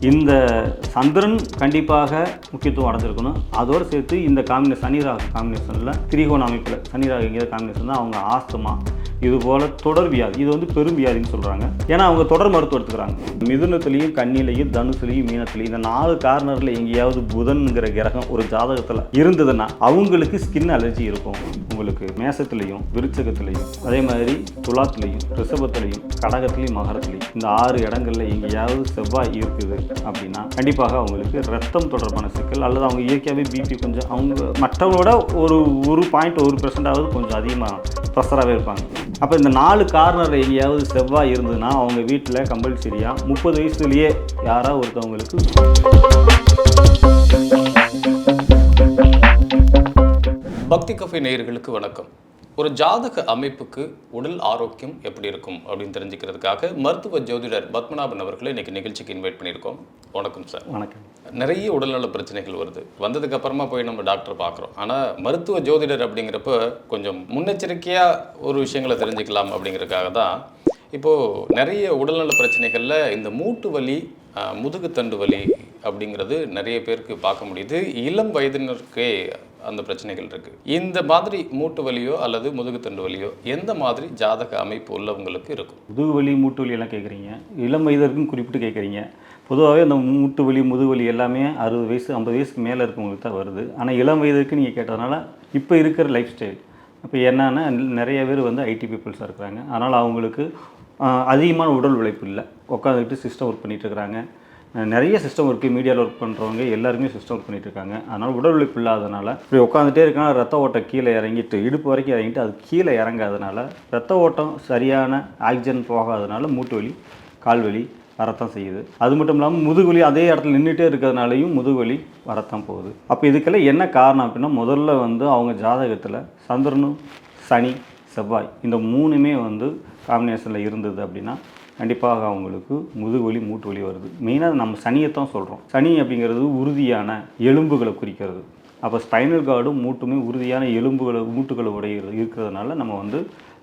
இந்த சந்திரன் கண்டிப்பாக முக்கியத்துவம் அடைஞ்சிருக்கணும். அதோடு சேர்த்து இந்த காம்பினேஷன் சனிராக காம்பினேஷனில் திரிகோண அமைப்பில் சனிராக எங்கேயாவது காம்பினேஷன் தான் அவங்க ஆஸ்துமா. இது போல் தொடர் வியாதி இது வந்து பெரும் வியாதின்னு சொல்கிறாங்க ஏன்னா அவங்க தொடர் மருத்துவம் எடுத்துக்கிறாங்க. மிதுனத்துலேயும் கண்ணிலையும் தனுசுலையும் மீனத்துலையும் இந்த நாலு கார்னரில் எங்கேயாவது புதன்கிற கிரகம் ஒரு ஜாதகத்தில் இருந்ததுன்னா அவங்களுக்கு ஸ்கின் அலர்ஜி இருக்கும். உங்களுக்கு மேசத்துலேயும் விருச்சகத்துலேயும் அதே மாதிரி துலாத்துலேயும் ரிஷபத்துலேயும் கடகத்துலேயும் மகரத்துலேயும் இந்த ஆறு இடங்களில் எங்கேயாவது செவ்வாய் இருக்குது அப்படின்னா கண்டிப்பாக அவங்களுக்கு ரத்தம் தொடர்பான சிக்கல் அல்லது அவங்க இயற்கையாகவே பிபி கொஞ்சம் அவங்க மற்றவங்களோட ஒரு ஒரு பாயிண்ட் ஒரு பெர்சென்டாவது கொஞ்சம் அதிகமாக ப்ரெஷராகவே இருப்பாங்க. அப்போ இந்த நாலு கார்னரில் எங்கேயாவது செவ்வாய் இருந்ததுன்னா அவங்க வீட்டில் கம்பல்சரியாக முப்பது வயசுலேயே யாராவது ஒருத்தவங்களுக்கு பக்தி கஃபே நேயர்களுக்கு வணக்கம். ஒரு ஜாதக அமைப்புக்கு உடல் ஆரோக்கியம் எப்படி இருக்கும் அப்படின்னு தெரிஞ்சுக்கிறதுக்காக மருத்துவ ஜோதிடர் பத்மநாபன் அவர்களை இன்னைக்கு நிகழ்ச்சிக்கு இன்வைட் பண்ணியிருக்கோம். வணக்கம் சார். வணக்கம். நிறைய உடல்நல பிரச்சனைகள் வருது. வந்ததுக்கு அப்புறமா போய் நம்ம டாக்டர் பார்க்குறோம். ஆனால் மருத்துவ ஜோதிடர் அப்படிங்கிறப்ப கொஞ்சம் முன்னெச்சரிக்கையாக ஒரு விஷயங்களை தெரிஞ்சுக்கலாம் அப்படிங்கிறதுக்காக தான் இப்போது நிறைய உடல்நல பிரச்சனைகளில் இந்த மூட்டு வலி முதுகுத்தண்டு வலி அப்படிங்கிறது நிறைய பேருக்கு பார்க்க முடியுது. இளம் வயதினருக்கே அந்த பிரச்சனைகள் இருக்கு. இந்த மாதிரி மூட்டு வலியோ அல்லது முதுகுத்தண்டு வலியோ எந்த மாதிரி ஜாதக அமைப்பு உள்ளவங்களுக்கு இருக்கும்? முதுகு வலி மூட்டு வலி எல்லாம் கேட்குறீங்க. இளம் வயதிற்கும் குறிப்பிட்டு கேட்குறீங்க. பொதுவாகவே அந்த மூட்டு வலி முதுகு வலி எல்லாமே அறுபது வயசு ஐம்பது வயசுக்கு மேலே இருக்கவங்களுக்கு தான் வருது. ஆனால் இளம் வயதுக்கு நீங்கள் கேட்டதுனால இப்போ இருக்கிற லைஃப் ஸ்டைல் இப்போ என்னென்னா நிறைய பேர் வந்து ஐடி பீப்புள்ஸாக இருக்கிறாங்க. அதனால் அவங்களுக்கு அதிகமான உடல் உழைப்பு இல்லை. உட்காந்துக்கிட்டு சிஸ்டம் ஒர்க் பண்ணிகிட்டு இருக்கிறாங்க. நிறைய சிஸ்டம் ஒர்க்கு மீடியாவில் ஒர்க் பண்ணுறவங்க எல்லாருமே சிஸ்டம் ஒர்க் பண்ணிட்டு இருக்காங்க. அதனால் உடல் உழைப்பு இல்லாதனால இப்படி உட்காந்துட்டே இருக்கனால ரத்த ஓட்டம் கீழே இறங்கிட்டு இடுப்பு வரைக்கும் இறங்கிட்டு அது கீழே இறங்காதனால ரத்த ஓட்டம் சரியான ஆக்சிஜன் போகாதனால மூட்டு வலி கால் வலி வரத்தான் செய்யுது. அது மட்டும் இல்லாமல் முதுகுவலி அதே இடத்துல நின்றுட்டே இருக்கிறதுனாலையும் முதுகுவலி வரத்தான் போகுது. அப்போ இதுக்கெல்லாம் என்ன காரணம் அப்படின்னா முதல்ல வந்து அவங்க ஜாதகத்தில் சந்திரனும் சனி செவ்வாய் இந்த மூணுமே வந்து காம்பினேஷனில் இருந்தது அப்படின்னா கண்டிப்பாக அவங்களுக்கு முதுகுவலி மூட்டு வலி வருது. மெயினாக நம்ம சனியை தான் சொல்கிறோம் சனி அப்படிங்கிறது உறுதியான எலும்புகளை குறிக்கிறது. அப்போ ஸ்பைனல் கார்டும் மூட்டுமே உறுதியான எலும்புகளை மூட்டுகளை உடையிறது இருக்கிறதுனால நம்ம வந்து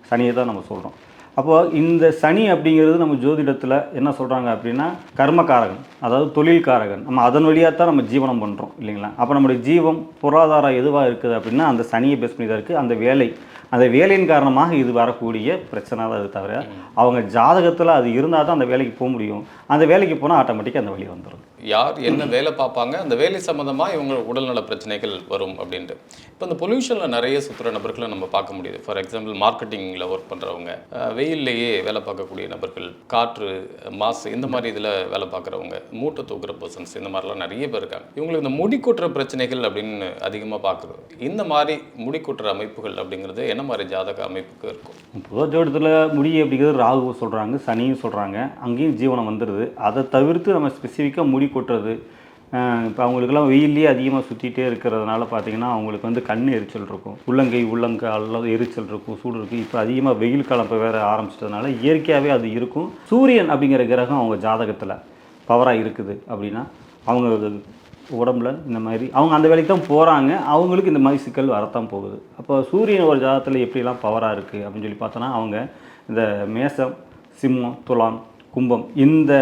சனியை தான் நம்ம சொல்கிறோம் அப்போ இந்த சனி அப்படிங்கிறது நம்ம ஜோதிடத்தில் என்ன சொல்கிறாங்க அப்படின்னா கர்மகாரகன் அதாவது தொழில்காரகன். நம்ம அதன் வழியாக தான் நம்ம ஜீவனம் பண்ணுறோம் இல்லைங்களா? அப்போ நம்மளுடைய ஜீவம் பொருளாதாரம் எதுவாக இருக்குது அப்படின்னா அந்த சனியை பேஸ் பண்ணி தான் இருக்குது அந்த வேலை அந்த வேலையின் காரணமாக இது வரக்கூடிய பிரச்சனை தான் அது தவிர அவங்க ஜாதகத்தில் அது இருந்தால் தான் அந்த வேலைக்கு போக முடியும். அந்த வேலைக்கு போனால் ஆட்டோமேட்டிக்காக அந்த வழி வந்துடும் யார் என்ன வேலை பார்ப்பாங்க அந்த வேலை சம்மந்தமாக இவங்க உடல்நல பிரச்சனைகள் வரும் அப்படின்ட்டு. இப்போ இந்த பொல்யூஷனில் நிறைய சுற்றுற நபர்களை நம்ம பார்க்க முடியுது. ஃபார் எக்ஸாம்பிள் மார்க்கெட்டிங்கில் ஒர்க் பண்ணுறவங்க வெயில்லையே வேலை பார்க்கக்கூடிய நபர்கள் காற்று மாசு இந்த மாதிரி இதில் வேலை பார்க்குறவங்க மூட்டை தூக்குற பர்சன்ஸ் இந்த மாதிரிலாம் நிறைய பேர் இருக்காங்க. இவங்களுக்கு இந்த முடி கொட்டுற பிரச்சனைகள் அப்படின்னு அதிகமாக பார்க்குறது. இந்த மாதிரி முடி கொட்டுற அமைப்புகள் அப்படிங்கிறது என்ன மாதிரி ஜாதக அமைப்புக்கு இருக்கும்? பொதுவாக ஜோடத்தில் முடி அப்படிங்கிறது ராகு சொல்கிறாங்க சனியும் சொல்கிறாங்க அங்கேயும் ஜீவனம் வந்துடுது அதை தவிர்த்து நம்ம ஸ்பெசிஃபிக்காக முடி கொட்டுறது. இப்போ அவங்களுக்குலாம் வெயிலே அதிகமாக சுற்றிட்டே இருக்கிறதுனால பார்த்தீங்கன்னா அவங்களுக்கு வந்து கண் எரிச்சல் இருக்கும். உள்ளங்கை உள்ளங்கால் எரிச்சல் இருக்கும் சூடு இருக்கும். இப்போ அதிகமாக வெயில் காலம் இப்போ வேறு ஆரம்பிச்சிட்டதுனால இயற்கையாகவே அது இருக்கும். சூரியன் அப்படிங்கிற கிரகம் அவங்க ஜாதகத்தில் பவராக இருக்குது அப்படின்னா அவங்க உடம்புல இந்த மாதிரி அவங்க அந்த வேலைக்கு தான் போகிறாங்க அவங்களுக்கு இந்த மாதிரி சிக்கல் வரத்தான் போகுது. அப்போ சூரியன் ஒரு ஜாதகத்தில் எப்படிலாம் பவராக இருக்குது அப்படின்னு சொல்லி பார்த்தோன்னா அவங்க இந்த மேசம் சிம்மம் துலாம் கும்பம். இந்த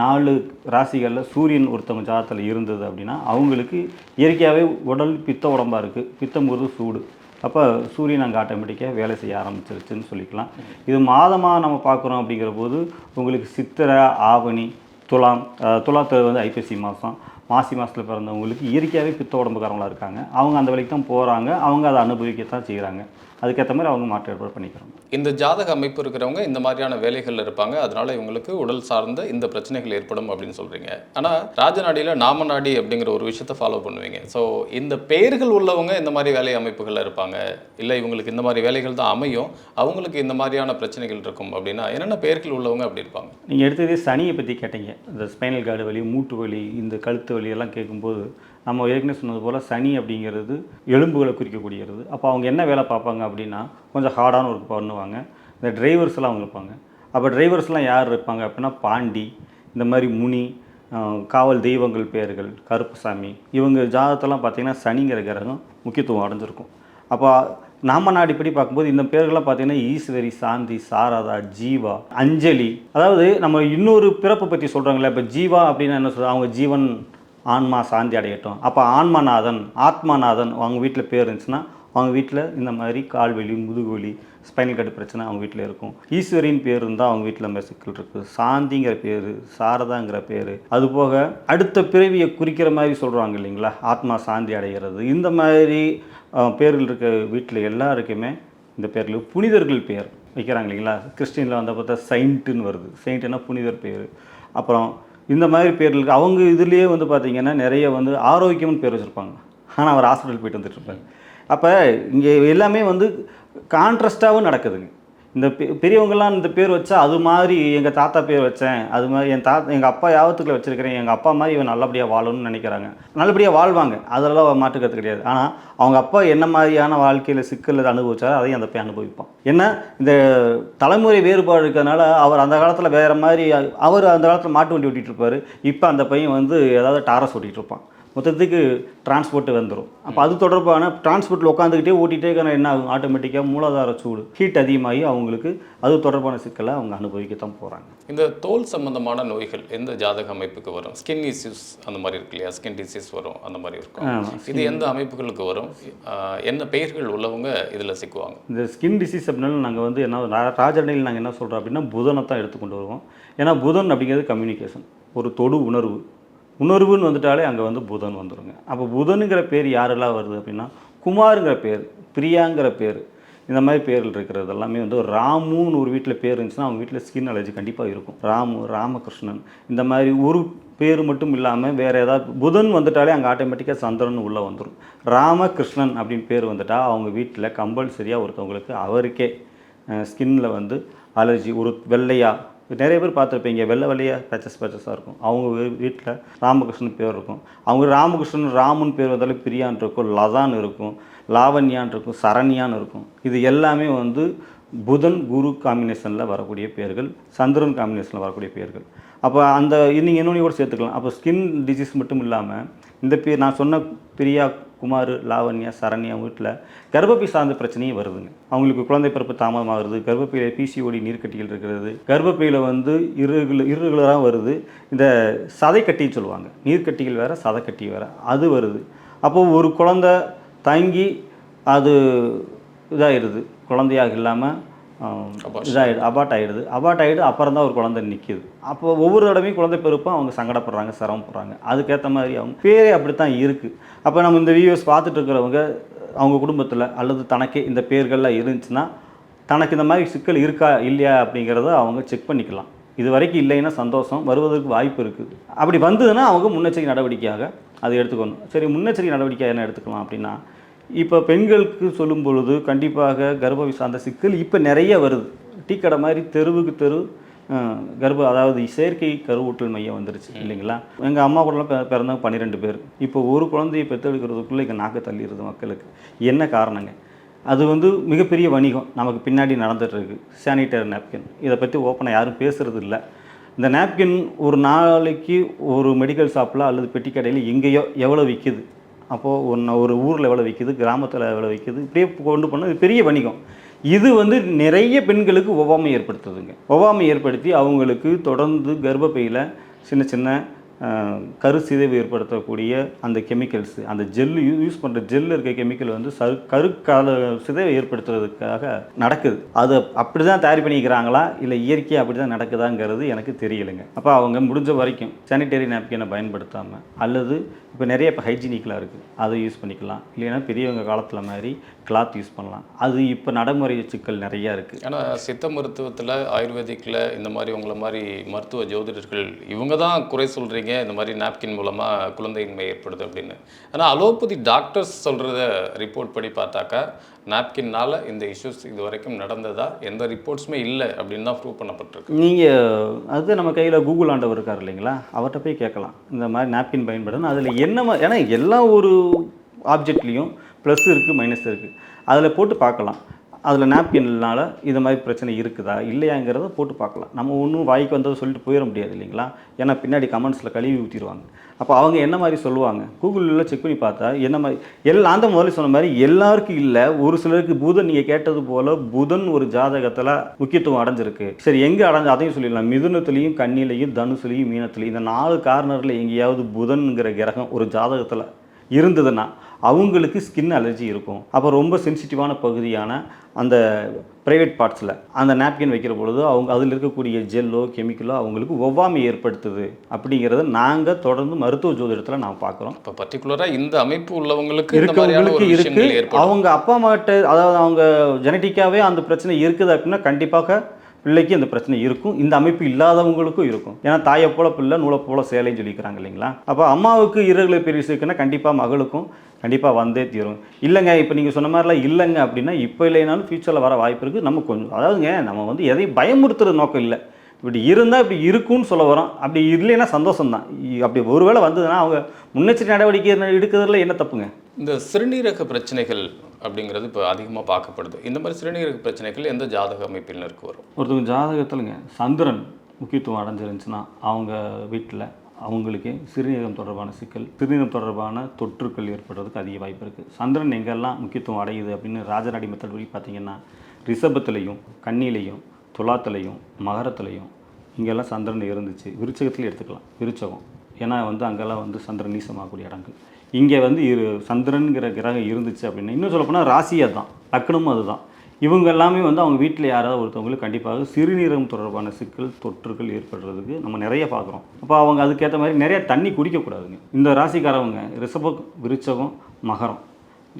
நாலு ராசிகளில் சூரியன் ஒருத்தவங்க ஜாதத்தில் இருந்தது அப்படின்னா அவங்களுக்கு இயற்கையாகவே உடல் பித்த உடம்பாக இருக்குது பித்தம்ங்கிறது சூடு. அப்போ சூரியன் அங்கே ஆட்டோமேட்டிக்காக வேலை செய்ய ஆரம்பிச்சிருச்சுன்னு சொல்லிக்கலாம். இது மாதமாக நம்ம பார்க்குறோம் அப்படிங்கிற போது உங்களுக்கு சித்திரை ஆவணி துலாம் துலாத்தில் வந்து ஐப்பசி மாதம் மாசி மாதத்தில் பிறந்தவங்களுக்கு இயற்கையாகவே பித்த உடம்புக்காரங்களாக இருக்காங்க. அவங்க அந்த வேலைக்கு தான் போகிறாங்க அவங்க அதை அனுபவிக்கத்தான் செய்கிறாங்க அதுக்கேற்ற மாதிரி அவங்க மாற்று ஏற்பாடு பண்ணிக்கிறாங்க இந்த ஜாதக அமைப்பு இருக்கிறவங்க இந்த மாதிரியான வேலைகளில் இருப்பாங்க. அதனால இவங்களுக்கு உடல் சார்ந்த இந்த பிரச்சனைகள் ஏற்படும் அப்படின்னு சொல்றீங்க. ஆனால் ராஜநாடியில் நாமநாடி அப்படிங்கிற ஒரு விஷயத்தை ஃபாலோ பண்ணுவீங்க. ஸோ இந்த பெயர்கள் உள்ளவங்க இந்த மாதிரி வேலை அமைப்புகளில் இருப்பாங்க. இல்லை இவங்களுக்கு இந்த மாதிரி வேலைகள் தான் அமையும். அவங்களுக்கு இந்த மாதிரியான பிரச்சனைகள் இருக்கும் அப்படின்னா என்னென்ன பெயர்கள் உள்ளவங்க அப்படி இருப்பாங்க? நீங்கள் எடுத்ததே சனியை பற்றி கேட்டீங்க. இந்த ஸ்பைனல் கார்டு வலி மூட்டு வலி இந்த கழுத்து வலி எல்லாம் கேட்கும்போது நம்ம ஏற்கனவே சொன்னது போல் சனி அப்படிங்கிறது எலும்புகளை குறிக்கக்கூடியது. அப்போ அவங்க என்ன வேலை பார்ப்பாங்க அப்படின்னா கொஞ்சம் ஹார்டான ஒர்க் பண்ணுவாங்க. இந்த டிரைவர்ஸ்லாம் அவங்க இருப்பாங்க. அப்போ டிரைவர்ஸ்லாம் யார் இருப்பாங்க அப்படின்னா பாண்டி இந்த மாதிரி முனி காவல் தெய்வங்கள் பெயர்கள் கருப்புசாமி இவங்க ஜாதகத்தெல்லாம் பார்த்தீங்கன்னா சனிங்கிற கிரகம் முக்கியத்துவம் அடைஞ்சிருக்கும். அப்போ நாம நாடிப்படி பார்க்கும்போது இந்த பேர்கள்லாம் பார்த்தீங்கன்னா ஈஸ்வரி சாந்தி சாரதா ஜீவா அஞ்சலி. அதாவது நம்ம இன்னொரு பிறப்பை பற்றி சொல்கிறாங்களே இப்போ ஜீவா அப்படின்னா என்ன சொல்கிறாங்க அவங்க ஜீவன் ஆன்மா சாந்தி அடையட்டும். அப்போ ஆன்மாநாதன் ஆத்மாநாதன் அவங்க வீட்டில் பேர் இருந்துச்சுன்னா அவங்க வீட்டில் இந்த மாதிரி கால்வலி முதுகுவலி ஸ்பைனல் கட்டு பிரச்சனை அவங்க வீட்டில் இருக்கும். ஈஸ்வரின் பேர் இருந்தால் அவங்க வீட்டில் இந்த சிக்கல் இருக்குது சாந்திங்கிற பேர் சாரதாங்கிற பேர். அதுபோக அடுத்த பிறவியை குறிக்கிற மாதிரி சொல்கிறாங்க இல்லைங்களா? ஆத்மா சாந்தி அடைகிறது. இந்த மாதிரி பேர்கள் இருக்க வீட்டில் எல்லாருக்குமே இந்த பேரில் புனிதர்கள் பேர் வைக்கிறாங்க இல்லைங்களா? கிறிஸ்டினில் வந்த பார்த்தா செயின்ட்டுன்னு வருது. செயின்ட்டுனா புனிதர் பேர். அப்புறம் இந்த மாதிரி பேர்களுக்கு அவங்க இதுலேயே வந்து பார்த்திங்கன்னா நிறைய வந்து ஆரோக்கியம்னு பேர் வச்சுருப்பாங்க. ஆனால் அவர் ஹாஸ்பிட்டல் போயிட்டு வந்துட்டு இருப்பாங்க அப்போ இங்கே எல்லாமே வந்து கான்ட்ராஸ்டாகவும் நடக்குதுங்க. இந்த பெ- பெரியவங்கெல்லாம் இந்த பேர் வச்சா அது மாதிரி எங்கள் தாத்தா பேர் வச்சேன். அது மாதிரி என் தாத்தா எங்கள் அப்பா யாவத்துக்குள்ள வச்சுருக்கிறேன். எங்கள் அப்பா மாதிரி இவன் நல்லபடியாக வாழணும்னு நினைக்கிறாங்க. நல்லபடியாக வாழ்வாங்க. அதெல்லாம் மாற்றுக்கிறது கிடையாது. ஆனால் அவங்க அப்பா என்ன மாதிரியான வாழ்க்கையில் சிக்கல் அனுபவிச்சாரோ அதையும் அந்த பையன் அனுபவிப்பான். ஏன்னா இந்த தலைமுறை வேறுபாடு இருக்கிறதுனால அவர் அந்த காலத்தில் வேறு மாதிரி அவர் அந்த காலத்தில் மாட்டு வண்டி ஓட்டிகிட்டு இருப்பார். இப்போ அந்த பையன் வந்து ஏதாவது டாரஸ் ஓட்டிகிட்டு இருப்பான். மொத்தத்துக்கு டிரான்ஸ்போர்ட் வந்துடும் அப்போ அது தொடர்பான டிரான்ஸ்போர்ட்டில் உட்காந்துக்கிட்டே ஓட்டிகிட்டே இருக்கிற என்ன ஆகும் ஆட்டோமேட்டிக்காக மூலாதார சூடு ஹீட் அதிகமாகி அவங்களுக்கு அது தொடர்பான சிக்கலை அவங்க அனுபவிக்கத்தான் போகிறாங்க இந்த தோல் சம்பந்தமான நோய்கள் எந்த ஜாதக அமைப்புக்கு வரும்? ஸ்கின் இஷ்யூஸ் அந்த மாதிரி இருக்கு இல்லையா? ஸ்கின் டிசீஸ் வரும் அந்த மாதிரி இருக்கும். இது எந்த அமைப்புகளுக்கு வரும்? என்ன பெயர்கள் உள்ளவங்க இதில் சிக்குவாங்க? இந்த ஸ்கின் டிசீஸ் அப்படின்னாலும் நாங்கள் வந்து என்ன ரா- ராஜண்டையில் நாங்கள் என்ன சொல்கிறோம் அப்படின்னா புதனை தான் எடுத்துக்கொண்டு வருவோம். ஏன்னா புதன் அப்படிங்கிறது கம்யூனிகேஷன் ஒரு தொடு உணர்வு. உணர்வுன்னு வந்துட்டாலே அங்கே வந்து புதன் வந்துடுங்க அப்போ புதனுங்கிற பேர் யாரெல்லாம் வருது அப்படின்னா குமாருங்கிற பேர் பிரியாங்கிற பேர் இந்த மாதிரி பேர்கள் இருக்கிறது எல்லாமே வந்து ராமுன்னு ஒரு வீட்டில் பேர் இருந்துச்சுன்னா அவங்க வீட்டில் ஸ்கின் அலர்ஜி கண்டிப்பாக இருக்கும். ராமு ராமகிருஷ்ணன் இந்த மாதிரி ஒரு பேர் மட்டும் இல்லாமல் வேறு ஏதாவது புதன் வந்துட்டாலே அங்கே ஆட்டோமேட்டிக்காக சந்திரன் உள்ளே வந்துடும் ராமகிருஷ்ணன் அப்படின்னு பேர் வந்துட்டால் அவங்க வீட்டில் கம்பல்சரியாக ஒருத்தவங்களுக்கு அவருக்கே ஸ்கின்னில் வந்து அலர்ஜி ஒரு வெள்ளையாக நிறைய பேர் பார்த்துருப்பீங்க வெள்ளை வெள்ளையாக பேச்சஸ் பேச்சஸாக இருக்கும். அவங்க வீட்டில் ராமகிருஷ்ணன் பேர் இருக்கும். அவங்க ராமகிருஷ்ணன் ராமுன்னு பேர் வந்தாலும் பிரியான் இருக்கும் லதான் இருக்கும் லாவண்யான் இருக்கும் சரண்யான் இருக்கும். இது எல்லாமே வந்து புதன் குரு காம்பினேஷனில் வரக்கூடிய பேர்கள் சந்திரன் காம்பினேஷனில் வரக்கூடிய பேர்கள். அப்போ அந்த நீங்கள் இன்னொன்று கூட சேர்த்துக்கலாம். அப்போ ஸ்கின் டிசீஸ் மட்டும் இல்லாமல் இந்த பேர் நான் சொன்ன பிரியா குமார் லாவண்யா சரண்யா வீட்டில் கர்ப்பப்பை சார்ந்த பிரச்சனையும் வருதுங்க. அவங்களுக்கு குழந்தை பிறப்பு தாமதமாகிறது கர்ப்பப்பையில் பிசிஓடி நீர்க்கட்டிகள் இருக்கிறது கர்ப்பப்பையில் வந்து இருகுல இருகுலராக வருது. இந்த சதைக்கட்டின்னு சொல்லுவாங்க. நீர்க்கட்டிகள் வேறு சதைக்கட்டி வேறு அது வருது. அப்போது ஒரு குழந்தை தங்கி அது இதாகிடுது குழந்தையாக இல்லாமல் இதாகிடுது அபாட் ஆகிடுது அபாட் ஆகிடு அப்புறம் தான் ஒரு குழந்தை நிற்கிது அப்போ ஒவ்வொரு தடவையும் குழந்தை பிறப்பும் அவங்க சங்கடப்படுறாங்க சிரமப்படுறாங்க அதுக்கேற்ற மாதிரி அவங்க பேரே அப்படி தான் இருக்குது அப்போ நம்ம இந்த வீடியோஸ் பார்த்துட்டு இருக்கிறவங்க அவங்க குடும்பத்தில் அல்லது தனக்கே இந்த பேர்கள்லாம் இருந்துச்சுன்னா தனக்கு இந்த மாதிரி சிக்கல் இருக்கா இல்லையா அப்படிங்கிறத அவங்க செக் பண்ணிக்கலாம். இது வரைக்கும் இல்லைன்னா சந்தோஷம் வருவதற்கு வாய்ப்பு இருக்குது அப்படி வந்ததுன்னா அவங்க முன்னெச்சரிக்கை நடவடிக்கையாக அதை எடுத்துக்கணும். சரி முன்னெச்சரிக்கை நடவடிக்கை என்ன எடுத்துக்கலாம் அப்படின்னா இப்போ பெண்களுக்கு சொல்லும் பொழுது கண்டிப்பாக கர்ப்பவி சார்ந்த சிக்கல் இப்போ நிறைய வருது. டீ கடை மாதிரி தெருவுக்கு தெரு கர்ப்ப அதாவது செயற்கை கருவூட்டல் மையம் வந்துருச்சு இல்லைங்களா? எங்கள் அம்மா கூடலாம் பிற- பிறந்தவங்க பன்னிரெண்டு பேர். இப்போ ஒரு குழந்தையை பெற்றெடுக்கிறதுக்குள்ளே இங்கே நாக்கு தள்ளிடுது மக்களுக்கு. என்ன காரணங்க? அது வந்து மிகப்பெரிய வணிகம். நமக்கு பின்னாடி நடந்துட்டு இருக்கு சானிடரி நாப்கின் இதை பற்றி ஓப்பனாக யாரும் பேசுறது இல்லை. இந்த நாப்கின் ஒரு நாளைக்கு ஒரு மெடிக்கல் ஷாப்பில் அல்லது பெட்டி கடையில் எங்கேயோ எவ்வளோ விற்கிது அப்போது ஒன்று ஒரு ஊரில் எவ்வளோ விற்கிது கிராமத்தில் எவ்வளோ விற்கிது இப்படியே கொண்டு போனால் பெரிய வணிகம். இது வந்து நிறைய பெண்களுக்கு ஒவ்வாமை ஏற்படுத்துதுங்க. ஒவ்வாமை ஏற்படுத்தி அவங்களுக்கு தொடர்ந்து கர்ப்பப்பையில் சின்ன சின்ன கரு சிதைவு ஏற்படுத்தக்கூடிய அந்த கெமிக்கல்ஸ் அந்த ஜெல்லு யூஸ் பண்ணுற ஜெல்லில் இருக்க கெமிக்கல் வந்து சரு கருக்கால சிதைவை ஏற்படுத்துறதுக்காக நடக்குது. அது அப்படி தான் தயார் பண்ணிக்கிறாங்களா? இல்லை இயற்கையாக அப்படி தான் நடக்குதாங்கிறது எனக்கு தெரியலைங்க. அப்போ அவங்க முடிஞ்ச வரைக்கும் சானிடரி நாப்கினை பயன்படுத்தாமல் அல்லது இப்போ நிறைய இப்போ ஹைஜீனிக்கலாக இருக்குது அதை யூஸ் பண்ணிக்கலாம். இல்லைன்னா பெரியவங்க காலத்தில் மாதிரி கிளாத் யூஸ் பண்ணலாம். அது இப்போ நடைமுறை சிக்கல் நிறையா இருக்குது ஏன்னா சித்த மருத்துவத்தில் ஆயுர்வேதிக்கில் இந்த மாதிரி உங்களை மாதிரி மருத்துவ ஜோதிடர்கள் இவங்க தான் குறை சொல்கிறீங்க இந்த மாதிரி நாப்கின் மூலமாக குழந்தையின்மை ஏற்படுது அப்படின்னு. ஆனால் அலோபதி டாக்டர்ஸ் சொல்கிறத ரிப்போர்ட் படி பார்த்தாக்கா நாப்கின்னால் இந்த இஷ்யூஸ் இது வரைக்கும் நடந்ததா? எந்த ரிப்போர்ட்ஸுமே இல்லை அப்படின்னு தான் ப்ரூவ் பண்ணப்பட்டிருக்கு. நீங்கள் அது நம்ம கையில் கூகுள் ஆண்டவர் இருக்கார் இல்லைங்களா? அவர்கிட்ட போய் கேட்கலாம். இந்த மாதிரி நாப்கின் பயன்படுத்தணும் அதில் என்ன ஏன்னா எல்லா ஒரு ஆப்ஜெக்ட்லேயும் ப்ளஸ் இருக்குது மைனஸ் இருக்குது அதில் போட்டு பார்க்கலாம். அதில் நாப்கின்னால் இது மாதிரி பிரச்சனை இருக்குதா? இல்லையாங்கிறத போட்டு பார்க்கலாம். நம்ம ஒன்றும் வாய்க்கு வந்ததை சொல்லிட்டு போயிட முடியாது இல்லைங்களா? ஏன்னா பின்னாடி கமெண்ட்ஸில் கழுவி ஊற்றிடுவாங்க அப்போ அவங்க என்ன மாதிரி சொல்லுவாங்க? கூகுளில் செக் பண்ணி பார்த்தா என்ன மாதிரி எல்லாம் அந்த முதல்ல சொன்ன மாதிரி எல்லாருக்கும் இல்லை ஒரு சிலருக்கு புதன் நீங்கள் கேட்டது போல் புதன் ஒரு ஜாதகத்தில் முக்கியத்துவம் அடைஞ்சிருக்கு. சரி எங்கே அடைஞ்சு அதையும் சொல்லிடலாம். மிதுனத்துலேயும் கண்ணிலையும் தனுசுலையும் மீனத்துலையும். இந்த நாலு கார்னரில் எங்கேயாவது புதன்கிற கிரகம் ஒரு ஜாதகத்தில் இருந்ததுன்னா அவங்களுக்கு ஸ்கின் அலர்ஜி இருக்கும். அப்போ ரொம்ப சென்சிட்டிவான பகுதியான அந்த ப்ரைவேட் பார்ட்ஸில் அந்த நாப்கின் வைக்கிற பொழுது அவங்க அதில் இருக்கக்கூடிய ஜெல்லோ கெமிக்கலோ அவங்களுக்கு ஒவ்வாமை ஏற்படுத்துது அப்படிங்கிறத நாங்கள் தொடர்ந்து மருத்துவ ஜோதிடத்தில் நான் பார்க்குறோம் இப்போ பர்டிகுலராக இந்த அமைப்பு உள்ளவங்களுக்கு இருக்கவங்களுக்கு ஒரு இருக்கு. அவங்க அப்பா அம்மாட்ட அதாவது அவங்க ஜெனட்டிக்காவே அந்த பிரச்சனை இருக்குது அப்படின்னா கண்டிப்பாக பிள்ளைக்கு அந்த பிரச்சனை இருக்கும். இந்த அமைப்பு இல்லாதவங்களுக்கும் இருக்கும். ஏன்னா தாயை போல பிள்ளை நூலை போல சேலைன்னு சொல்லிக்கிறாங்க இல்லைங்களா? அப்போ அம்மாவுக்கு irregular periods இருக்குன்னா கண்டிப்பாக மகளுக்கும் கண்டிப்பாக வந்தே தீரும். இல்லைங்க இப்போ நீங்கள் சொன்ன மாதிரிலாம் இல்லைங்க அப்படின்னா இப்போ இல்லைனாலும் ஃப்யூச்சரில் வர வாய்ப்பு இருக்குது நம்ம கொஞ்சம் அதாவதுங்க நம்ம வந்து எதையும் பயமுறுத்துறது நோக்கம் இல்லை. இப்படி இருந்தால் இப்படி இருக்கும்னு சொல்ல வரோம். அப்படி இல்லைன்னா சந்தோஷம் தான் அப்படி ஒருவேளை வந்ததுன்னா அவங்க முன்னெச்சரிக்கை நடவடிக்கை எடுக்கிறதுல என்ன தப்புங்க? இந்த சிறுநீரக பிரச்சனைகள் அப்படிங்கிறது இப்போ அதிகமாக பார்க்கப்படுது. இந்த மாதிரி சிறுநீரக பிரச்சனைகள் எந்த ஜாதக அமைப்பினருக்கு வரும்? ஒருத்தவங்க ஜாதகத்தில்ங்க சந்திரன் முக்கியத்துவம் அடைஞ்சிருந்துச்சுன்னா அவங்க வீட்டில் அவங்களுக்கு சிறுநீரகம் தொடர்பான சிக்கல் சிறுநீரகம் தொடர்பான தொற்றுக்கள் ஏற்படுறதுக்கு அதிக வாய்ப்பு இருக்குது சந்திரன் எங்கெல்லாம் முக்கியத்துவம் அடையுது அப்படின்னு ராஜநாடி மெத்தட்படி பார்த்தீங்கன்னா ரிஷபத்துலேயும் கண்ணிலையும் துலாத்துலையும் மகரத்துலையும் இங்கெல்லாம் சந்திரன் இருந்துச்சு. விருச்சகத்தில் எடுத்துக்கலாம். விருச்சகம். ஏன்னா வந்து அங்கெல்லாம் வந்து சந்திரன் நீசமாகக்கூடிய இடங்கள். இங்கே வந்து இரு சந்திரன்கிற கிரகம் இருந்துச்சு அப்படின்னு இன்னும் சொல்லப்போனால் ராசி அதுதான். லக்னமும் அதுதான். இவங்க எல்லாமே வந்து அவங்க வீட்டில் யாராவது ஒருத்தவங்களுக்கு கண்டிப்பாக சிறுநீரகம் தொடர்பான சிக்கல் தொற்றுகள் ஏற்படுறதுக்கு நம்ம நிறைய பார்க்குறோம். அப்போ அவங்க அதுக்கேற்ற மாதிரி நிறைய தண்ணி குடிக்கக்கூடாதுங்க. இந்த ராசிக்காரவங்க ரிஷபம் விருச்சகம் மகரம்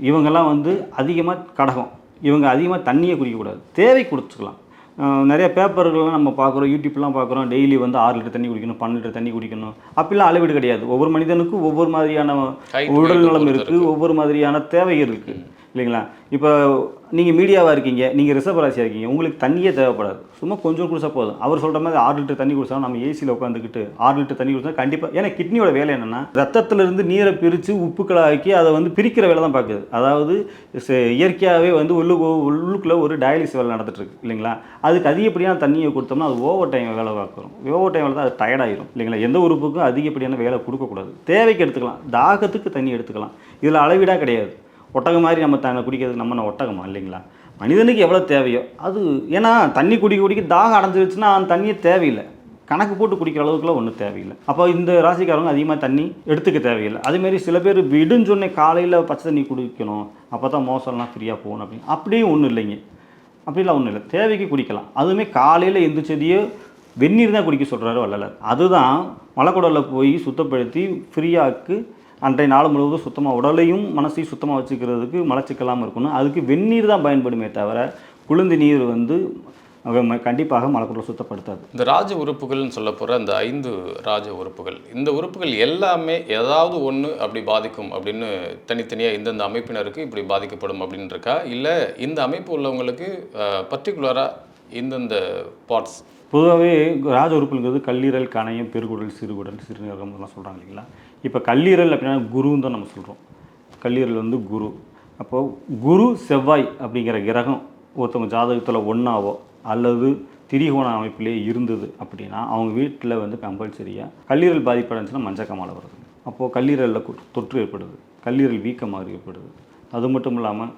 இவங்கெல்லாம் வந்து அதிகமாக கடகம். இவங்க அதிகமாக தண்ணியே குடிக்கக்கூடாது. தேவை குடிச்சுக்கலாம் நிறைய பேப்பர்கள்லாம் நம்ம பார்க்குறோம் யூடியூப்லாம் பார்க்குறோம் டெய்லி வந்து ஆறு லிட்டர் தண்ணி குடிக்கணும் பன்னெண்டு லிட்டர் தண்ணி குடிக்கணும். அப்படிலாம் அளவீடு கிடையாது. ஒவ்வொரு மனிதனுக்கும் ஒவ்வொரு மாதிரியான உடல் நலம் இருக்குது ஒவ்வொரு மாதிரியான தேவைகள் இருக்குது இல்லைங்களா? இப்போ நீங்கள் மீடியாவாக இருக்கீங்க நீங்கள் ரிசர்வராசியாக இருக்கீங்க உங்களுக்கு தண்ணியே தேவைப்படாது. சும்மா கொஞ்சம் குடிச்சா போதும். அவர் சொல்கிற மாதிரி ஆறு லிட்டர் தண்ணி குடிச்சா நம்ம ஏசியில் உட்காந்துக்கிட்டு ஆறு லிட்டர் தண்ணி குடிச்சா கண்டிப்பாக ஏன்னா கிட்னியோட வேலை என்னென்னா ரத்தத்திலிருந்து நீரை பிரித்து உப்புக்களாக்கி அதை வந்து பிரிக்கிற வேலை தான் பார்க்குது. அதாவது ச- இயற்கையாகவே வந்து உள்ளு உள்ளுக்குள்ளே ஒரு டயாலிசிஸ் வேலை நடந்துட்டுருக்கு இல்லைங்களா? அதுக்கு அதிகப்படியான தண்ணியை கொடுத்தோம்னா அது ஓவர் டைம் வேலை பார்க்குறோம் ஓவர் டைம் தான் அது டயர்டாயிரும் இல்லைங்களா? எந்த உறுப்புக்கும் அதிகப்படியான வேலை கொடுக்கக்கூடாது. தேவைக்கு எடுத்துக்கலாம். தாகத்துக்கு தண்ணி எடுத்துக்கலாம். இதில் அளவீடாக கிடையாது. ஒட்டகம் மாதிரி நம்ம தண்ணி குடிக்கிறதுக்கு நம்ம ஒட்டகமா இல்லைங்களா? மனிதனுக்கு எவ்வளோ தேவையோ அது ஏன்னா தண்ணி குடிக்க குடிக்க தாகம் அடைஞ்சிருச்சுன்னா அந்த தண்ணியே தேவையில்லை. கணக்கு போட்டு குடிக்கிற அளவுக்குலாம் ஒன்றும் தேவையில்லை. அப்போ இந்த ராசிக்காரங்க அதிகமாக தண்ணி எடுத்துக்க தேவையில்லை. அதுமாரி சில பேர் விடுன்னு சொன்ன காலையில் பச்சை தண்ணி குடிக்கணும் அப்போ தான் மோசம்லாம் ஃப்ரீயாக போகணும் அப்படின்னு. அப்படியும் ஒன்றும் இல்லைங்க. அப்படிலாம் ஒன்றும் இல்லை. தேவைக்கு குடிக்கலாம். அதுவுமே காலையில் எந்திரிச்சதையே வெந்நீர் தான் குடிக்க சொல்கிறாரு வள்ளலார். அதுதான் மலைக்குடலில் போய் சுத்தப்படுத்தி ஃப்ரீயாக்கு அன்றைய நாள் முழுவதும் சுத்தமாக உடலையும் மனசையும் சுத்தமாக வச்சுக்கிறதுக்கு மலச்சிக்கலாமல் இருக்கணும் அதுக்கு வெந்நீர் தான் பயன்படுமே தவிர குளிர்ந்த நீர் வந்து கண்டிப்பாக மலைக்குடலை சுத்தப்படுத்தாது. இந்த ராஜ உறுப்புகள்னு சொல்ல போகிற அந்த ஐந்து ராஜ உறுப்புகள் இந்த உறுப்புகள் எல்லாமே ஏதாவது ஒன்று அப்படி பாதிக்கும் அப்படின்னு தனித்தனியாக இந்தந்த அமைப்பினருக்கு இப்படி பாதிக்கப்படும் அப்படின்னு இருக்கா இல்லை இந்த அமைப்பு உள்ளவங்களுக்கு பர்டிகுலராக இந்தந்த பார்ட்ஸ் பொதுவாகவே ராஜ உறுப்புங்கிறது கல்லீரல் கணையம் பெருகுடல் சிறுகுடல் சிறுநீரகம் இதெல்லாம் சொல்கிறாங்க இல்லைங்களா? இப்போ கல்லீரல் அப்படின்னா குருன்னு தான் நம்ம சொல்கிறோம் கல்லீரல் வந்து குரு. அப்போது குரு செவ்வாய் அப்படிங்கிற கிரகம் ஒருத்தவங்க ஜாதகத்தில் ஒன்றாவோ அல்லது திரிகோண அமைப்பிலே இருந்தது அப்படின்னா அவங்க வீட்டில் வந்து கம்பல்சரியாக கல்லீரல் பாதிப்படைஞ்சுன்னா மஞ்சக்கமாலை வருது. அப்போது கல்லீரலில் தொற்று ஏற்படுது. கல்லீரல் வீக்கமாக ஏற்படுது அது மட்டும் இல்லாமல்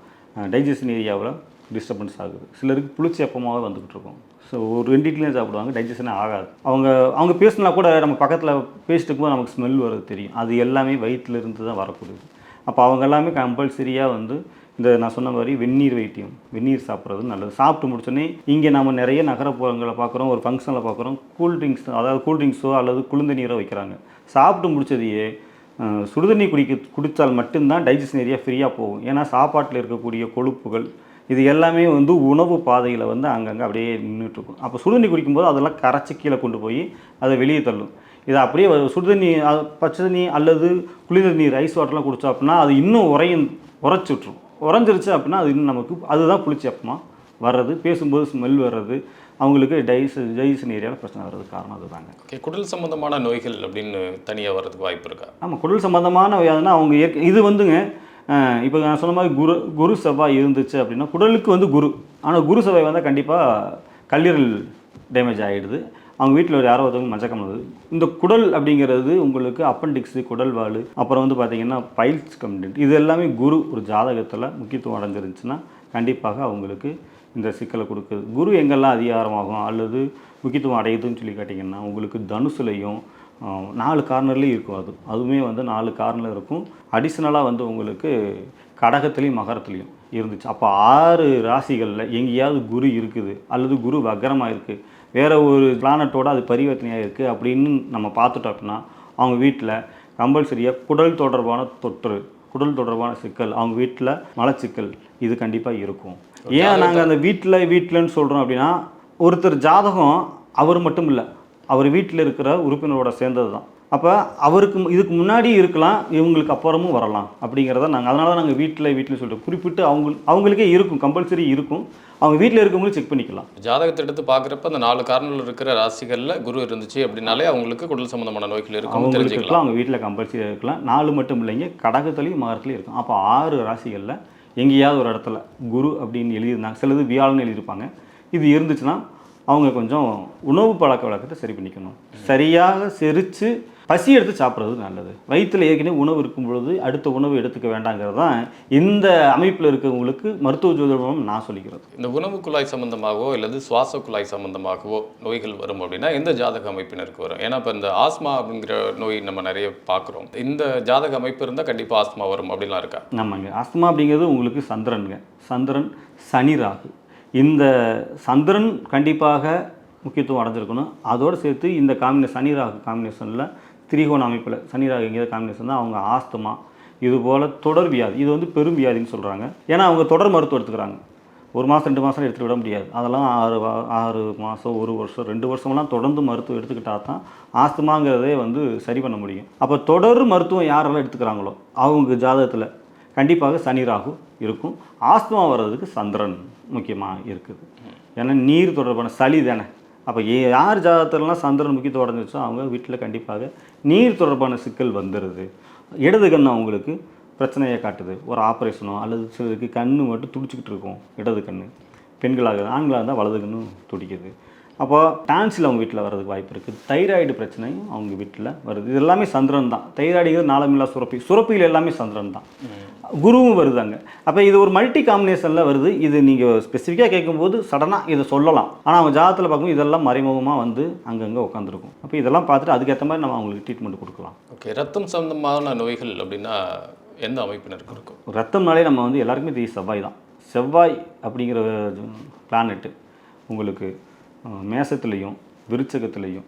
டைஜஷன் ஏரியாவில் டிஸ்டர்பன்ஸ் ஆகுது. சிலருக்கு புளிச்சப்பமாகவே வந்துக்கிட்டு இருக்கும். ஸோ ஒரு ரெண்டு இட்லியும் சாப்பிடுவாங்க டைஜஷனே ஆகாது. அவங்க அவங்க பேசினா கூட நம்ம பக்கத்தில் பேசிட்டு இருக்கும்போது நமக்கு ஸ்மெல் வருது தெரியும். அது எல்லாமே வயிற்றுல இருந்து தான் வரக்கூடியது. அப்போ அவங்க எல்லாமே கம்பல்சரியாக வந்து இந்த நான் சொன்ன மாதிரி வெந்நீர் வைத்தியம் வெந்நீர் சாப்பிட்றது நல்லது. சாப்பிட்டு முடிச்சோன்னே இங்கே நம்ம நிறைய நகரப்புறங்களை பார்க்குறோம் ஒரு ஃபங்க்ஷனில் பார்க்குறோம் கூல்ட்ரிங்க்ஸ் அதாவது கூல்ட்ரிங்க்ஸோ அல்லது குளிர்ந்த நீரோ வைக்கிறாங்க. சாப்பிட்டு முடிச்சதையே சுடுதண்ணி குடிக்க குடித்தால் மட்டும்தான் டைஜஷன் ஏரியா ஃப்ரீயாக போகும். ஏன்னா சாப்பாட்டில் இருக்கக்கூடிய கொழுப்புகள் இது எல்லாமே வந்து உணவு பாதையில் வந்து அங்கங்கே அப்படியே நின்றுட்டு இருக்கும் அப்போ சுடுதண்ணி குடிக்கும்போது அதெல்லாம் கரைச்சி கீழே கொண்டு போய் அதை வெளியே தள்ளும். இது அப்படியே சுடுதண்ணி பச்சை தண்ணி அல்லது குளிர்ந்த நீர் ஐஸ் வாட்டர்லாம் குடித்தோம் அப்படின்னா அது இன்னும் உரையும் உரைச்சி விட்ரும் உறைஞ்சிருச்சு அப்படின்னா அது இன்னும் நமக்கு அதுதான் புளிச்சி அப்பமா வர்றது. பேசும்போது ஸ்மெல் வர்றது. அவங்களுக்கு டைஸ் டைஜஷன் ஏரியாவில் பிரச்சனை வர்றது காரணம் அதுதாங்க. ஓகே குடல் சம்பந்தமான நோய்கள் அப்படின்னு தனியாக வர்றதுக்கு வாய்ப்பு இருக்கா? ஆமாம் குடல் சம்பந்தமான வியாதினா அவங்க ஏற்க இது வந்துங்க இப்போ நான் சொன்ன மாதிரி குரு குரு செவ்வாய் இருந்துச்சு அப்படின்னா குடலுக்கு வந்து குரு. ஆனால் குரு செவ்வாய் வந்தால் கண்டிப்பாக கல்லீரல் டேமேஜ் ஆகிடுது அவங்க வீட்டில் ஒரு யாரோ ஒருத்தவங்க மஞ்சக்கம் இந்த குடல் அப்படிங்கிறது உங்களுக்கு அப்பண்டிக்ஸு குடல் வால் அப்புறம் வந்து பார்த்திங்கன்னா பைல்ஸ் கம்ப்ளைண்ட் இது எல்லாமே குரு ஒரு ஜாதகத்தில் முக்கியத்துவம் அடைஞ்சிருந்துச்சுன்னா கண்டிப்பாக அவங்களுக்கு இந்த சிக்கலை கொடுக்குது. குரு எங்கெல்லாம் அதிகாரமாகும் அல்லது முக்கியத்துவம் அடையுதுன்னு சொல்லி கேட்டிங்கன்னா உங்களுக்கு தனுசுலையும் நாலு கார்னர்லேயும் இருக்கும் அது. அதுவுமே வந்து நாலு கார்னர் இருக்கும். அடிஷ்னலாக வந்து உங்களுக்கு கடகத்துலேயும் மகரத்துலேயும் இருந்துச்சு. அப்போ ஆறு ராசிகளில் எங்கேயாவது குரு இருக்குது அல்லது குரு வக்கரமாக இருக்குது வேறு ஒரு பிளானட்டோட அது பரிவர்த்தனையாக இருக்குது அப்படின்னு நம்ம பார்த்துட்டோம் அப்படின்னா அவங்க வீட்டில் கம்பல்சரியாக குடல் தொடர்பான தொற்று குடல் தொடர்பான சிக்கல் அவங்க வீட்டில் மலச்சிக்கல் இது கண்டிப்பாக இருக்கும். ஏன் நாங்கள் அந்த வீட்டில் வீட்டிலன்னு சொல்கிறோம் அப்படின்னா ஒருத்தர் ஜாதகம் அவர் மட்டும் இல்லை அவர் வீட்டில் இருக்கிற உறுப்பினரோட சேர்ந்தது தான் அப்போ அவருக்கு இதுக்கு முன்னாடி இருக்கலாம் இவங்களுக்கு அப்புறமும் வரலாம் அப்படிங்கிறத நாங்கள் அதனால தான் நாங்கள் வீட்டில் வீட்டில் சொல்லிட்டு குறிப்பிட்டு அவங்க அவங்களுக்கே இருக்கும் கம்பல்சரி இருக்கும். அவங்க வீட்டில் இருக்கவங்களும் செக் பண்ணிக்கலாம். ஜாதகத்தை எடுத்து பார்க்குறப்ப அந்த நாலு காரணங்கள் இருக்கிற ராசிகளில் குரு இருந்துச்சு அப்படின்னாலே அவங்களுக்கு குடல் சம்பந்தமான நோய்கள் இருக்கும்னு அவங்களுக்கு இருக்கலாம் அவங்க வீட்டில் கம்பல்சரி இருக்கலாம். நாலு மட்டும் இல்லைங்க கடகத்துலேயும் மகரத்துலையும் இருக்கும். அப்போ ஆறு ராசிகளில் எங்கேயாவது ஒரு இடத்துல குரு அப்படின்னு எழுதியிருந்தாங்க. சிலது வியாழன்னு எழுதியிருப்பாங்க. இது இருந்துச்சுன்னா அவங்க கொஞ்சம் உணவு பழக்க வழக்கத்தை சரி பண்ணிக்கணும். சரியாக செரித்து பசி எடுத்து சாப்பிட்றது நல்லது. வயிற்றில் ஏற்கனவே உணவு இருக்கும் பொழுது அடுத்த உணவு எடுத்துக்க வேண்டாங்கிறது தான் இந்த அமைப்பில் இருக்கிறவங்களுக்கு மருத்துவ ஜோதிடம் நான் சொல்லிக்கிறது. இந்த உணவு குழாய் சம்பந்தமாகவோ அல்லது சுவாச குழாய் சம்பந்தமாகவோ நோய்கள் வரும் அப்படின்னா எந்த ஜாதக அமைப்பினருக்கு வரும்? ஏன்னா இப்போ இந்த ஆஸ்மா அப்படிங்கிற நோய் நம்ம நிறைய பார்க்குறோம். இந்த ஜாதக அமைப்பு இருந்தால் கண்டிப்பாக ஆஸ்மா வரும் அப்படிலாம் இருக்கா? ஆமாங்க. அஸ்மா அப்படிங்கிறது உங்களுக்கு சந்திரனுங்க. சந்திரன் சனி ராகு. இந்த சந்திரன் கண்டிப்பாக முக்கியத்துவம் அடைஞ்சிருக்கணும். அதோடு சேர்த்து இந்த காம்பினேஷன் சனி ராகு காம்பினேஷனில் திரிகோண அமைப்பில் சனி ராகு எங்கேயாவது காம்பினேஷன் தான் அவங்க ஆஸ்துமா இது போல் தொடர் வியாதி இது வந்து பெரும் வியாதின்னு சொல்கிறாங்க ஏன்னா அவங்க தொடர் மருத்துவம் எடுத்துக்கிறாங்க. ஒரு மாதம் ரெண்டு மாதம் எடுத்துகிட்டு விட முடியாது. அதெல்லாம் ஆறு ஆறு மாதம் ஒரு வருஷம் ரெண்டு வருஷம்லாம் தொடர்ந்து மருத்துவம் எடுத்துக்கிட்டா தான் ஆஸ்துமாங்கிறதே வந்து சரி பண்ண முடியும். அப்போ தொடர் மருத்துவம் யாரெல்லாம் எடுத்துக்கிறாங்களோ அவங்க ஜாதகத்தில் கண்டிப்பாக சனி ராகு இருக்கும். ஆஸ்துமா வர்றதுக்கு சந்திரன் முக்கியமாக இருக்குது. ஏன்னா நீர் தொடர்பான சளி தானே. அப்போ ஏ- யார் ஜாதகத்திலலாம் சந்திரன் முக்கியத்துவம் அடைஞ்சிச்சோ அவங்க வீட்டில் கண்டிப்பாக நீர் தொடர்பான சிக்கல் வந்துடுது இடது கண் அவங்களுக்கு பிரச்சனையை காட்டுது. ஒரு ஆப்ரேஷனோ அல்லது சிலருக்கு கண்ணு மட்டும் துடிச்சிக்கிட்டு இருக்கும். இடது கண் பெண்களாக ஆண்களாக இருந்தால் வலது கண்ணும் துடிக்குது. அப்போ டான்ஸில் அவங்க வீட்டில் வர்றதுக்கு வாய்ப்பு இருக்குது தைராய்டு பிரச்சனையும் அவங்க வீட்டில் வருது. இது எல்லாமே சந்திரன் தான். தைராய்டுங்கிறது நாளமில்லா சுரப்பி சுரப்பியில் எல்லாமே சந்திரன் தான். குருவும் வருதாங்க அப்போ இது ஒரு மல்டி காம்பினேஷனில் வருது. இது நீங்கள் ஸ்பெசிஃபிக்காக கேட்கும்போது சடனாக இதை சொல்லலாம். ஆனால் அவங்க ஜாதகத்தில் பார்க்கும்போது இதெல்லாம் மறைமுகமாக வந்து அங்கங்கே உட்காந்துருக்கும் அப்போ இதெல்லாம் பார்த்துட்டு அதுக்கேற்ற மாதிரி நம்ம அவங்களுக்கு ட்ரீட்மெண்ட் கொடுக்கலாம். ஓகே. ரத்தம் சம்பந்தமான நோய்கள் அப்படின்னா எந்த அமைப்பினருக்கு இருக்கும்? ரத்தம்னாலே நம்ம வந்து எல்லாருக்குமே தெரியும் செவ்வாய் தான். செவ்வாய் அப்படிங்கிற பிளானெட்டு உங்களுக்கு மேசத்துலேயும் விருச்சகத்துலேயும்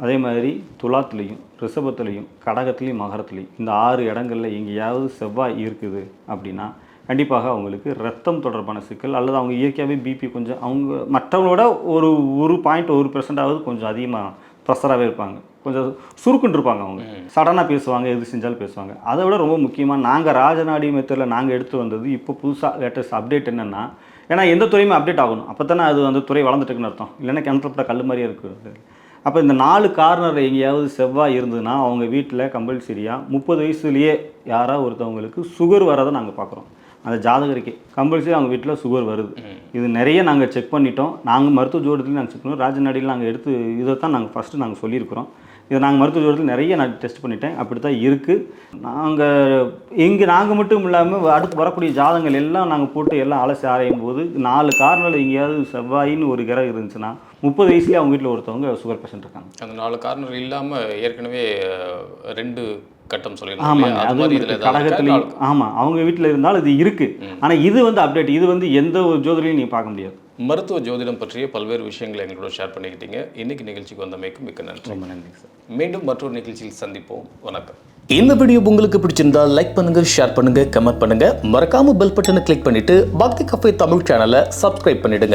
அதே மாதிரி துலாத்துலேயும் ரிஷபத்துலேயும் கடகத்துலேயும் மகரத்துலேயும் இந்த ஆறு இடங்களில் எங்கேயாவது செவ்வாய் இருக்குது அப்படின்னா கண்டிப்பாக அவங்களுக்கு ரத்தம் தொடர்பான சிக்கல் அல்லது அவங்க இயற்கையாகவே பிபி கொஞ்சம் அவங்க மற்றவங்களோட ஒரு ஒரு பாயிண்ட் ஒரு பெர்சென்டாவது கொஞ்சம் அதிகமாக ப்ரெஷராகவே இருப்பாங்க. கொஞ்சம் சுருக்குன்னு இருப்பாங்க அவங்க. சடனாக பேசுவாங்க எது செஞ்சாலும் பேசுவாங்க. அதை விட ரொம்ப முக்கியமாக நாங்கள் ராஜநாடி மெத்தடில் நாங்கள் எடுத்து வந்தது இப்போ புதுசாக லேட்டஸ்ட் அப்டேட் என்னென்னா ஏன்னா எந்த துறையுமே அப்டேட் ஆகணும். அப்போ தானே அது அந்த துறை வளர்ந்துட்டுக்குன்னு அர்த்தம். இல்லைன்னா கிணத்துல கல் மாதிரியே இருக்குது. அப்போ இந்த நாலு கார்னரில் எங்கேயாவது செவ்வாய் இருந்ததுன்னா அவங்க வீட்டில் கம்பல்சரியாக முப்பது வயசுலேயே யாராவது ஒருத்தவங்களுக்கு சுகர் வரதை நாங்கள் பார்க்குறோம் அந்த ஜாதகருக்கே. கம்பல்சரி அவங்க வீட்டில் சுகர் வருது. இது நிறைய நாங்கள் செக் பண்ணிட்டோம். நாங்கள் மருத்துவ ஜோடத்துலையும் நாங்கள் செக் பண்ணோம். ராஜநாடியில் நாங்கள் எடுத்து இதை தான் நாங்கள் ஃபஸ்ட்டு நாங்கள் சொல்லியிருக்கிறோம். இதை நாங்கள் மருத்துவ தூரத்தில் நிறைய நான் டெஸ்ட் பண்ணிட்டேன். அப்படி தான் இருக்குது நாங்கள் இங்கே நாங்கள் மட்டும் இல்லாமல் அடுத்து வரக்கூடிய ஜாதகங்கள் எல்லாம் நாங்கள் போட்டு எல்லாம் அலசி ஆராயும் போது நாலு காரணங்கள் எங்கேயாவது செவ்வாயின்னு ஒரு கிரகம் இருந்துச்சுன்னா முப்பது வயசுலேயே அவங்க வீட்டில் ஒருத்தவங்க சுகர் பேஷண்ட் இருக்காங்க. அந்த நாலு கார்னர் இல்லாமல் ஏற்கனவே ரெண்டு கட்டம் ஆமாங்க? அது இருக்கா? கடகத்துலேயும் ஆமாம் அவங்க வீட்டில் இருந்தாலும் இது இருக்குது ஆனால் இது வந்து அப்டேட் இது வந்து எந்த ஒரு ஜோதிலையும் நீங்கள் பார்க்க முடியாது. மருத்துவ ஜோதிடம் பற்றிய பல்வேறு விஷயங்களை எங்களோட ஷேர் பண்ணிக்கிட்டீங்க. இன்னைக்கு நிகழ்ச்சிக்கு வந்தமைக்கு மிக்க நன்றி. ரொம்ப நன்றி சார். மீண்டும் மற்றொரு நிகழ்ச்சியில் சந்திப்போம். வணக்கம். இந்த வீடியோ உங்களுக்கு பிடிச்சிருந்தா லைக் பண்ணுங்க ஷேர் பண்ணுங்க கமெண்ட் பண்ணுங்க. மறக்காம பெல் பட்டனை கிளிக் பண்ணிட்டு பக்தி கஃபே தமிழ் சேனலை சப்ஸ்கிரைப் பண்ணிடுங்க.